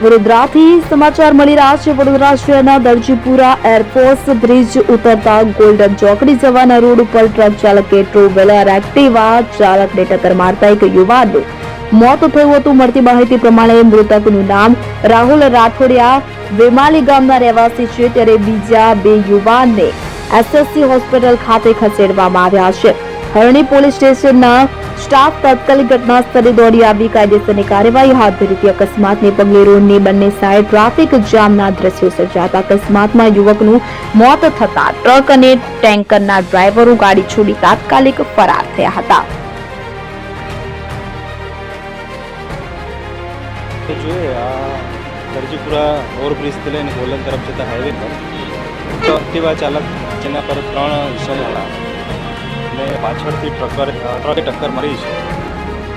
વડોદરાથી સમાચાર મળી રહ્યા છે. વડોદરા શહેરના દરજીપુરા એરફોર્સ બ્રિજ ઉતરતા ગોલ્ડન ચોકડી જવાના રોડ ઉપર ટ્રક ચાલકે ટુ વ્હીલર એક્ટિવા ચાલકને ટક્કર મારતા એક યુવાનનું મોત થયું હતું. મળતી માહિતી પ્રમાણે મૃતકનું નામ રાહુલ રાઠોડિયા વેમાલી ગામના રહેવાસી છે. ત્યારે બીજા બે યુવાનને એસએસસી હોસ્પિટલ ખાતે ખસેડવામાં આવ્યા છે. હરણી પોલીસ સ્ટેશનના સ્ટાફ તાત્કાલિક ઘટના દોડી આવી. કાયદેસરની કાર્યવાહી હાથ ધરી અકસ્માતને પગલે રોડની બંને સાઈડ ટ્રાફિક જામના દ્રશ્યો સર્જાતા. અકસ્માતમાં યુવકનું મોત થતા ટ્રક અને ટેન્કરના ડ્રાઈવરો ગાડી છોડી તાત્કાલિક ફરાર થયા હતા. જોઈએ ઓવરબ્રિજથી લઈને ગોલન તરફ જતા હાઈવે પર. તો એક્ટિવા ચાલક જેના પર ત્રણ ઇસમો હતા અને પાછળથી ટ્રકર, ટ્રકે ટક્કર મરી છે.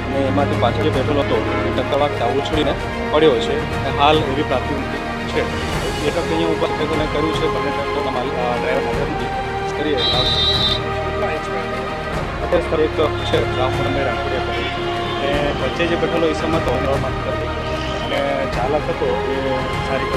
અને એમાંથી પાછળ જે બેઠેલો હતો, એ ટક્કર વાગતા ઉછળીને પડ્યો છે. અને હાલ એવી પ્રાથમિક છે. એ ટ્રક અહીંયા ઉપર ટ્રકોને કર્યું છે. બંને ટ્રકોના માલિક આ ડ્રાઈવર હાજર નથી કરીએ અત્યારે સ્થળે એક છે રામપુર અને રાખોડિયા અને વચ્ચે જે બેઠેલો ઈસમ હતો નોર્મલ અને ચાલક હતો, એ સારી